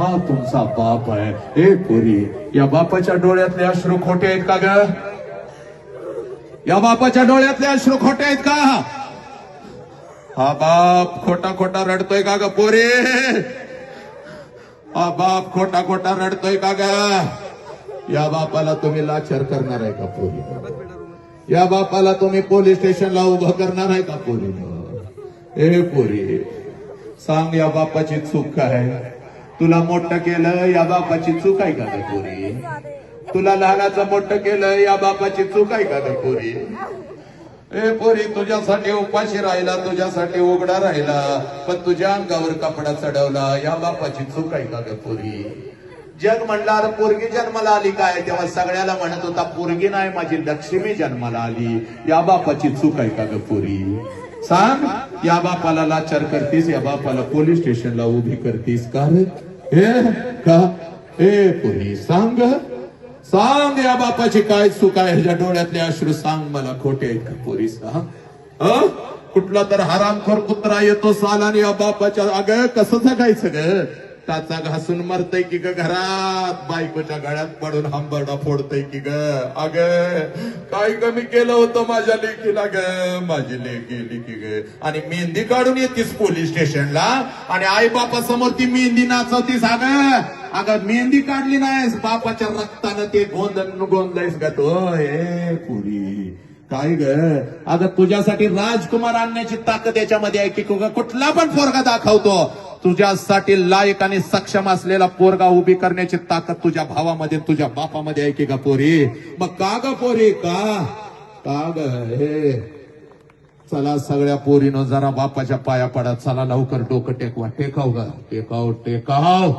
हा तुमचा बाप आहे. हे पोरी या बापाच्या डोळ्यातले अश्रू खोटे आहेत का ग? या बापाच्या डोळ्यातले अश्रू खोटे आहेत का? हा बाप खोटा खोटा रडतोय का ग पोरे? हा बाप खोटा खोटा रडतोय का ग? या बापाला तुम्ही लाचार करणार आहे का पोरी? या बापाला तुम्ही पोलीस स्टेशनला उभं करणार आहे का पोरी? ए पोरी सांग या बापाची चूक काय? तुला मोठं केलं या बापाची चूक आहे का ग पोरी? तुला लहानाचं मोठं केलं या बापाची चूक आहे का ग पोरी? ए पोरी तुझ्यासाठी उपाशी राहिला तुझ्यासाठी उघडा राहिला पण तुझ्या अंगावर कपडा चढवला या बापाची चूक आहे का ग पोरी? जग म्हणला पोरगी जन्माला आली काय? तेव्हा सगळ्याला म्हणत होता पोरगी नाही माझी लक्ष्मी जन्माला आली. या बापाची चूक आहे का ग पोरी? सांग या बापाला लाचार करतीस या बापाला पोलीस स्टेशनला उभी करतीस का हे का? ए पोरी सांग. सांग या बापाची काय चूक आहे? ह्याच्या डोळ्यातले अश्रू सांग मला खोटे. आहेत का पोरी सांग. अ? कुठला तर हरामखोर कुत्रा येतो साल आणि या बापाच्या अगं कसं जगायचं ग? टाचा घासून मरतय की ग घरात? बायकोच्या गळ्यात पडून हंबरडा फोडतय की ग? अग काय कमी केलं होतं माझ्या लेकीला ग? माझी लेकी गेली की ग? आणि मेहंदी काढून येतीस पोलीस स्टेशनला? आणि आई बापा समोर ती मेहंदी नाचवतीस अग? अगं मेहंदी काढली नाहीस. बापाच्या रक्तानं ते गोंधळ गोंधळीस ग तो. ए पुरी. काय ग? अगं तुझ्यासाठी राजकुमार आणण्याची ताकद याच्यामध्ये आहे की कुठला पण पोरगा दाखवतो. तुझ्यासाठी लायक आणि सक्षम असलेला पोरगा उभी करण्याची ताकद तुझ्या भावामध्ये तुझ्या बापामध्ये आहे की का पोरी? मग का ग पोरी? का? का ग हे? चला सगळ्या पोरीनं जरा बापाच्या पाया पडा. चला लवकर डोकं टेकवा. टेकाव ग. टेकाव टेकाव.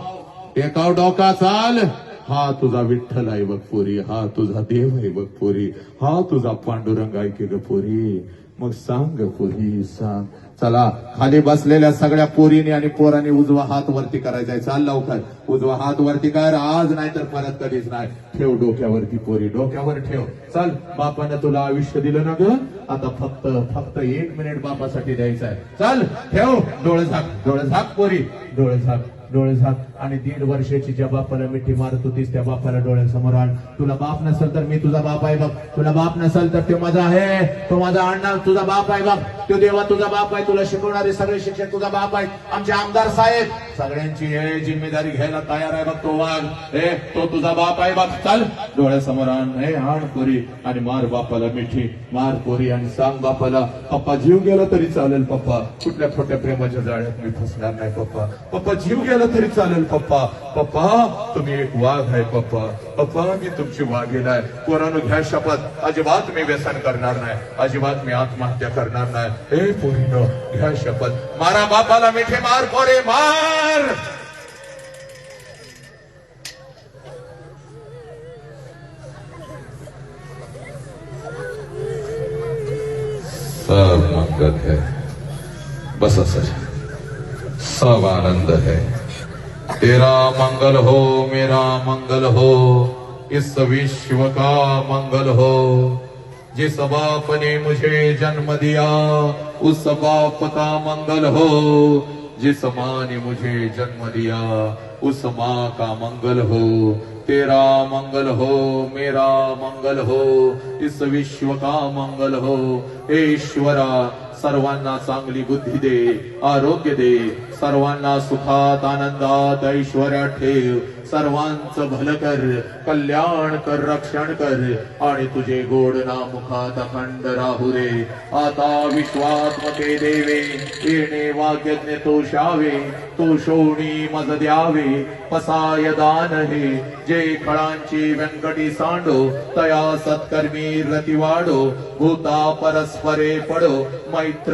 टेकाव डोका चाल. हा तुझा विठ्ठल आहे बघ पोरी हा तुझा देव आहे बघ पोरी हा तुझा पांडुरंग आहे की ग पोरी? मग सांग ग पोरी सांग. चला खाली बसलेल्या सगळ्या पोरीने आणि पोरांनी उजवा हात वरती करायचा आहे. चाल लवकर. उजवा हात वरती कर आज नाही तर परत कधीच नाही. ठेव डोक्यावरती पोरी डोक्यावर ठेव. चल बापानं तुला आयुष्य दिलं ना ग? आता फक्त फक्त एक मिनिट बापासाठी द्यायचं आहे. चल ठेव. डोळे झाक डोळे झाक पोरी डोळे झाक. डोळे आणि दीड वर्षाची ज्या बापाला मिठी मारत होतीस त्या बापाला डोळ्यासमोर आण. तुला बाप नसेल तर मी तुझा बाप आहे बघ. तुला बाप नसेल तर तो माझा आहे. तो माझा अण्णा तुझा बाप आहे बघ. तो देवा तुझा बाप आहे तुला शिकवणारे सगळे शिक्षक तुझा बाप आहे. आमचे आमदार साहेब सगळ्यांची हे जिम्मेदारी घ्यायला तयार आहे बघ तो वाघ. हे तो तुझा बाप आहे बघ. चल डोळ्यासमोर आण. हे आण कोरी आणि मार बापाला मिठी. मार कोरी आणि सांग बापाला पप्पा जीव गेला तरी चालेल पप्पा. कुठल्या छोट्या प्रेमाच्या जाळ्यात मी फसणार नाही पप्पा. पप्पा जीव गेला तरी चालेल पप्पा. पप्पा तुम्ही एक वाघ आहे पप्पा. पप्पा मी तुमची वाघेला आहे. कोणानं घ्या शपथ. अजिबात मी व्यसन करणार नाही. अजिबात मी आत्महत्या करणार नाही. हे पोरीनो घ्या शपथ. मारा बापाला मिठे मार पोरे मार. सब मंगल है, बस सच सब आनंद है। तेरा मंगल हो, मेरा मंगल हो, इस विश्व का मंगल हो। जिस बाप ने मुझे जन्म दिया उस बाप का मंगल हो। जिस माँ ने मुझे जन्म दिया उस माँ का मंगल हो। तेरा मंगल हो मेरा मंगल हो इस विश्व का मंगल हो। हे ईश्वरा सर्वांना चांगली बुद्धी दे आरोग्य दे सर्वांना सुखात आनंदात ऐश्वर्या ठेव. सर्वांचं भलं कर कल्याण कर रक्षण कर. आणि तुझे गोड नामुखात अखंड राहू रे आता विश्वात्मके देवे येणे वाग्यज्ञ तोषावे तो शोणी मज द्यावे पसाय दान हे. जे खळांची व्यंकटी सांडो तया सत्कर्मी रतिवाडो भूता परस्परे पडो ಚೈತ್ರ